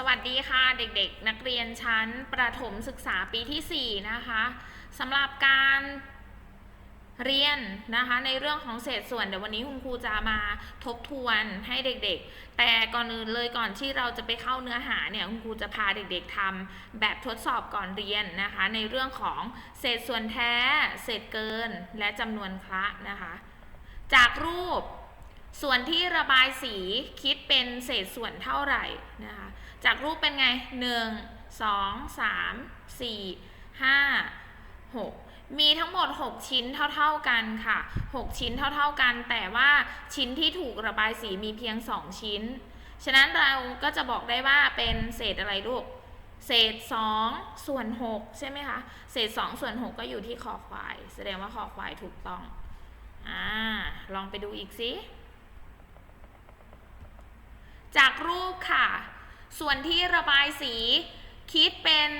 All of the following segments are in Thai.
สวัสดีค่ะเด็กๆ นักเรียนชั้นประถมศึกษาปีที่ 4 นะคะสำหรับการเรียนนะคะในเรื่องของเศษส่วนเดี๋ยววันนี้คุณครูจะมาทบทวนให้เด็กๆ แต่ก่อนอื่นเลยก่อนที่เราจะไปเข้าเนื้อหาเนี่ยคุณครูจะพาเด็กๆทำแบบทดสอบก่อนเรียนนะคะ ในเรื่องของเศษส่วนแท้ เศษเกิน และจำนวนคละนะคะ จากรูปส่วนที่ระบายสีคิดเป็นเศษส่วนเท่าไหร่นะคะ จากรูปเป็นไง 1 2 3 4 5 6 มีทั้งหมด 6 ชิ้นเท่าๆกันค่ะ 6 ชิ้นเท่าๆกัน แต่ว่าชิ้นที่ถูกระบายสีมีเพียง 2 ชิ้น ฉะนั้นเราก็จะบอกได้ว่าเป็นเศษอะไรลูก เศษ 2 ส่วน 6 ใช่ไหมคะ เศษ 2 ส่วน 6 ก็อยู่ที่คอควาย แสดงว่าคอควายถูกต้องอ่าลองไปดูอีกสิจากรูปค่ะ ส่วนที่ระบายสีคิดเป็น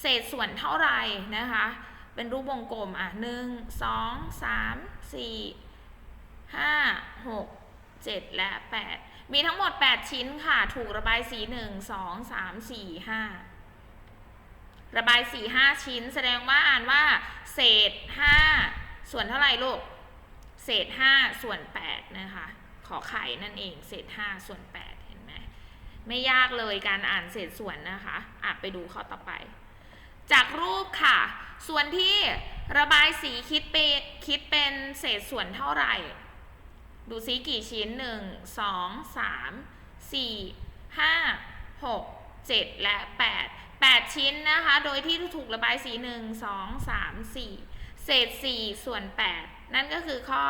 เศษส่วนเท่าไหร่นะคะ เป็นรูปวงกลมอะหนึ่งสองสามสี่ห้าหกเจ็ดและแปดมีทั้งหมด8ชิ้นค่ะ ถูกระบายสีหนึ่งสองสามสี่ห้าระบายสีห้าชิ้น แสดงว่าอ่านว่า เศษห้าส่วนเท่าไหร่ลูก เศษห้าส่วนแปดนะคะ ขอไข่นั่นเอง เศษห้าส่วนแปด ไมไม่ยากเลยการอ่านเศษส่วนนะคะอะไปดูข้อต่อไป จากรูปค่ะ ส่วนที่ระบายสีคิดเป็นคิดเป็นเศษส่วนเท่าไหร่ ดูซิกี่ชิ้น 1 2 3 4 5 6 7 และ 8 8 ชิ้นนะคะ โดยที่ถูกระบายสี 1 2 3 4 เศษ 4 ส่วน 8 นั่นก็คือข้อ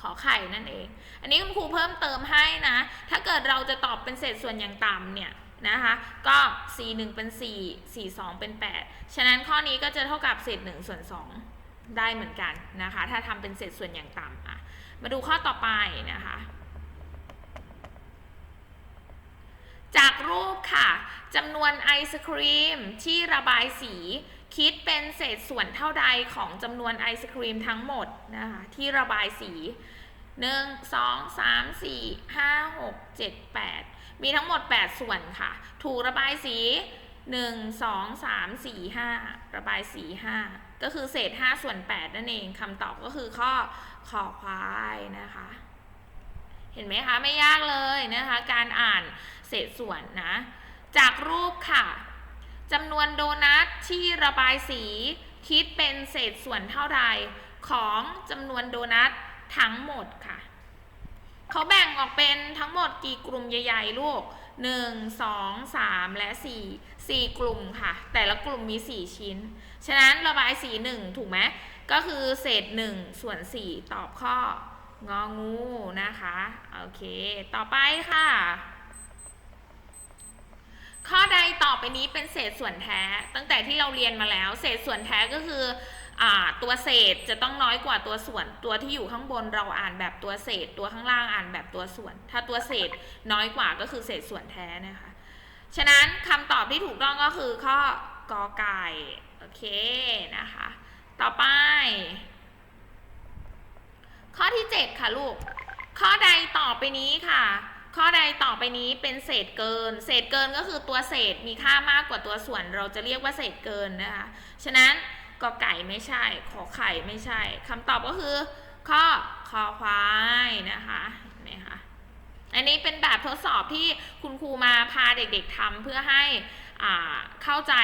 ขอไข่นั่นเอง อันนี้คุณครูเพิ่มเติมให้นะ ถ้าเกิดเราจะตอบเป็นเศษส่วนอย่างต่ำเนี่ยนะคะ ก็ c 1เป็น 4 4 2 เป็น 8 ฉะนั้นข้อนี้ก็จะเท่ากับเศษ1ส่วน2 ได้เหมือนกันนะคะ ถ้าทำเป็นเศษส่วนอย่างต่ำอะ มาดูข้อต่อไปนะคะ จากรูปค่ะจำนวนไอศครีมที่ระบายสี คิดเป็นเศษส่วนเท่าใดของจำนวนไอศครีมทั้งหมดนะคะที่ระบายสี 1 2 3 4 5 6 7 8 มีทั้งหมด 8 ส่วนค่ะ ถูกระบายสี 1 2 3 4 5 ระบายสี 5 ก็คือเศษ 5 ส่วน 8 นั่นเองคำตอบก็คือข้อขอควายนะคะ เห็นไหมคะ ไม่ยากเลยนะคะ การอ่านเศษส่วนนะ จากรูปค่ะ จำนวนโดนัทที่ระบายสีคิดเป็นเศษส่วนเท่าใดของจำนวนโดนัททั้งหมดค่ะ เขาแบ่งออกเป็นทั้งหมดกี่กลุ่มใหญ่ๆลูก 1 2 3 และ 4 4 กลุ่มค่ะ แต่ละกลุ่มมี 4 ชิ้น ฉะนั้นระบายสี 1 ถูกไหม ก็คือเศษ 1 ส่วน 4 ตอบข้ององูนะคะ โอเค ต่อไปค่ะ ข้อใดต่อไปนี้เป็นเศษส่วนแท้ ตั้งแต่ที่เราเรียนมาแล้ว เศษส่วนแท้ก็คืออตัวเศษจะต้องน้อยกว่าตัวส่วน ตัวที่อยู่ข้างบนเราอ่านแบบตัวเศษ ตัวข้างล่างอ่านแบบตัวส่วน ถ้าตัวเศษน้อยกว่าก็คือเศษส่วนแท้นะคะ ฉะนั้นคำตอบที่ถูกต้องก็คือข้อกอไก่โอเคนะคะ ต่อไป ข้อที่ 7 ค่ะลูก ข้อใดต่อไปนี้ค่ะ ข้อใดต่อไปนี้เป็นเศษเกิน เศษเกินก็คือตัวเศษมีค่ามากกว่าตัวส่วน เราจะเรียกว่าเศษเกินนะคะ ฉะนั้นกอไก่ไม่ใช่ ขอไข่ไม่ใช่คำตอบก็คือ ข้อคอควายนะคะเห็นไหมคะอันนี้เป็นแบบทดสอบที่คุณครูมาพาเด็กๆทำเพื่อให้เข้าใจ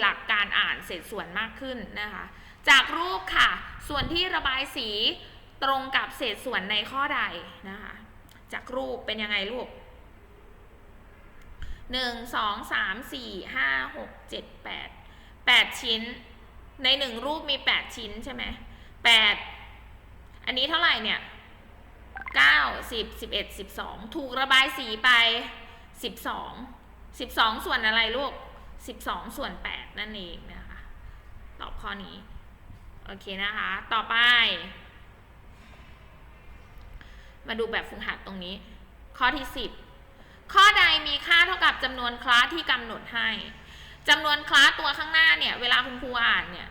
หลักการอ่านเศษส่วนมากขึ้นนะคะ จากรูปค่ะ ส่วนที่ระบายสีตรงกับเศษส่วนในข้อใดนะคะ จากรูปเป็นยังไงลูกหนึ่งสองสามสี่ห้าหกเจ็ดแปดแปดชิ้น ในหนึ่งรูปมีแปดชิ้นใช่ไหมแปดอันนี้เท่าไหร่เนี่ยเก้าสิบสิบเอ็ดสิบสองถูกระบายสีไปสิบสองสิบสองส่วนอะไรลูกสิบสองส่วนแปดนั่นเองนะคะ ตอบข้อนี้ โอเคนะคะ ต่อไป มาดูแบบฝึกหัดตรงนี้ ข้อที่ 10 ข้อใดมีค่าเท่ากับจำนวนคลาสที่กำหนดให้จำนวนคลาสตัวข้างหน้าเนี่ย เวลาคุณครูอ่านเนี่ย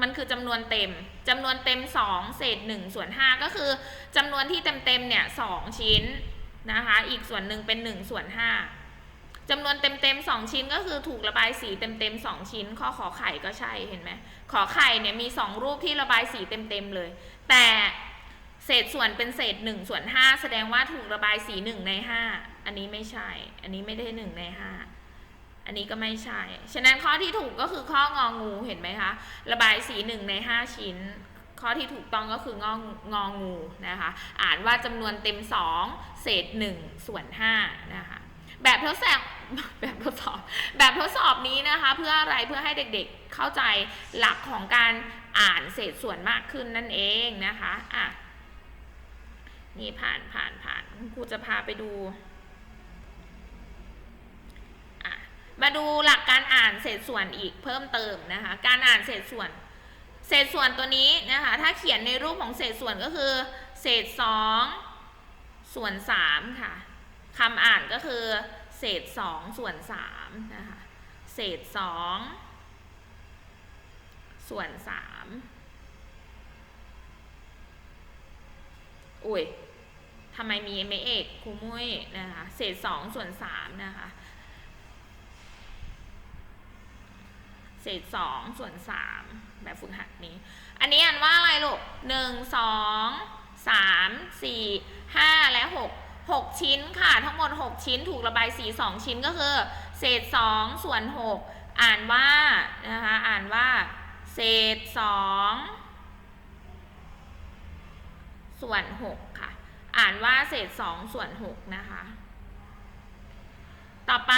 มันคือจำนวนเต็มจำนวนเต็ม 2 เศษ1ส่วน5ก็คือจำนวนที่เต็มๆเนี่ย2ชิ้นนะคะ อีกส่วนหนึ่งเป็น1ส่วน5จำนวนเต็มๆ2ชิ้นก็คือถูกระบายสีเต็มๆ2ชิ้น ข้อขอไข่ก็ใช่เห็นไหมขอไข่เนี่ยมี 2 รูปที่ระบายสีเต็มๆเลย แต่ เศษส่วนเป็นเศษ1ส่วน5แสดงว่าถูกระบายสี1ใน5อันนี้ไม่ใช่ อันนี้ไม่ได้1ใน5อันนี้ก็ไม่ใช่ ฉะนั้นข้อที่ถูกก็คือข้ององูเห็นไหมคะ ระบายสี1ใน5ชิ้น ข้อที่ถูกต้องก็คืององงองูนะคะ อ่านว่าจำนวนเต็ม2เศษ1ส่วน5นะคะ แบบทดสอบแบบทดสอบ แบบทดสอบนี้นะคะ เพื่ออะไรเพื่อให้เด็กๆเข้าใจหลักของการอ่านเศษส่วนมากขึ้นนั่นเองนะคะอะ นี่ผ่านผ่านผ่านคุณครูจะพาไปดู มาดูหลักการอ่านเศษส่วนอีกเพิ่มเติมนะคะ การอ่านเศษส่วน เศษส่วนตัวนี้นะคะ ถ้าเขียนในรูปของเศษส่วนก็คือ เศษ2ส่วน3ค่ะคำอ่านก็คือ เศษ2ส่วน3นะคะ เศษ2ส่วน3อุ้ย ทำไมมีไม่เอกครูมุ้ยนะคะเศษ2ส่วน3นะคะเศษสองส่วนสามแบบฝึกหัดนี้ อันนี้อ่านว่าอะไรลูกหนึ่งสองสามสี่ห้าและหกหกชิ้นค่ะ ทั้งหมดหกชิ้นถูกระบายสีสองชิ้นก็คือ เศษสองส่วนหกอ่านว่านะคะอ่านว่า เศษสองส่วนหกค่ะ อ่านว่าเศษสองส่วนหกนะคะ ต่อไป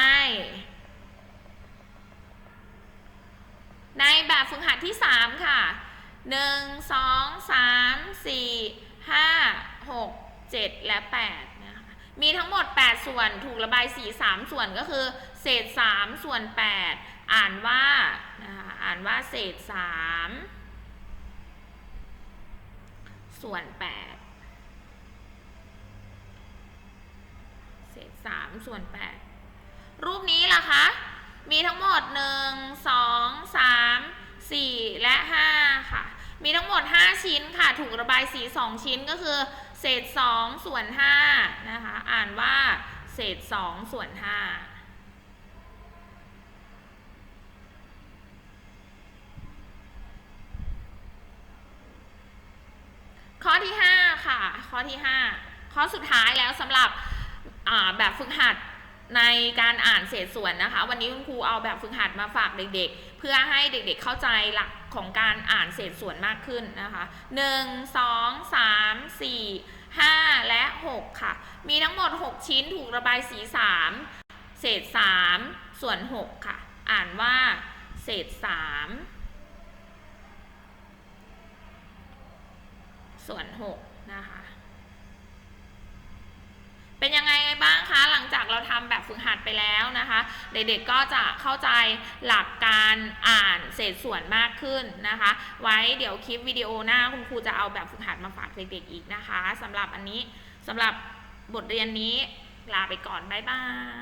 ในแบบฝึกหัดที่3ค่ะ1 2 3 4 5 6 7และ8นะคะ มีทั้งหมด8ส่วนถูกระบายสี3ส่วนก็คือ เศษ3ส่วน8อ่านว่านะคะอ่านว่าเศษ3ส่วน8เศษ 3 ส่วน 8 รูปนี้ล่ะคะ มีทั้งหมด 1 2 3 4 และ 5 ค่ะ มีทั้งหมด 5 ชิ้นค่ะ ถูกระบายสี 2 ชิ้นก็คือ เศษ 2 ส่วน 5 นะคะ อ่านว่า เศษ 2 ส่วน 5ข้อที่ 5 ค่ะ ข้อที่ 5 ข้อสุดท้ายแล้วสำหรับ แบบฝึกหัดในการอ่านเศษส่วนนะคะ วันนี้คุณครูเอาแบบฝึกหัดมาฝากเด็กๆ เพื่อให้เด็กๆเข้าใจหลักของการอ่านเศษส่วนมากขึ้นนะคะ1 2 3 4 5 และ 6 ค่ะ มีทั้งหมด 6 ชิ้นถูกระบายสี 3 เศษ 3 ส่วน 6 ค่ะ อ่านว่า เศษ 3 ส่วน 6 นะคะ เป็นยังไงบ้างคะหลังจากเราทำแบบฝึกหัดไปแล้วนะคะ เด็กๆก็จะเข้าใจหลักการอ่านเศษส่วนมากขึ้นนะคะ ไว้เดี๋ยวคลิปวิดีโอหน้าคุณครูจะเอาแบบฝึกหัดมาฝากเด็กๆอีกนะคะสำหรับอันนี้สำหรับบทเรียนนี้ลาไปก่อนบ๊ายบาย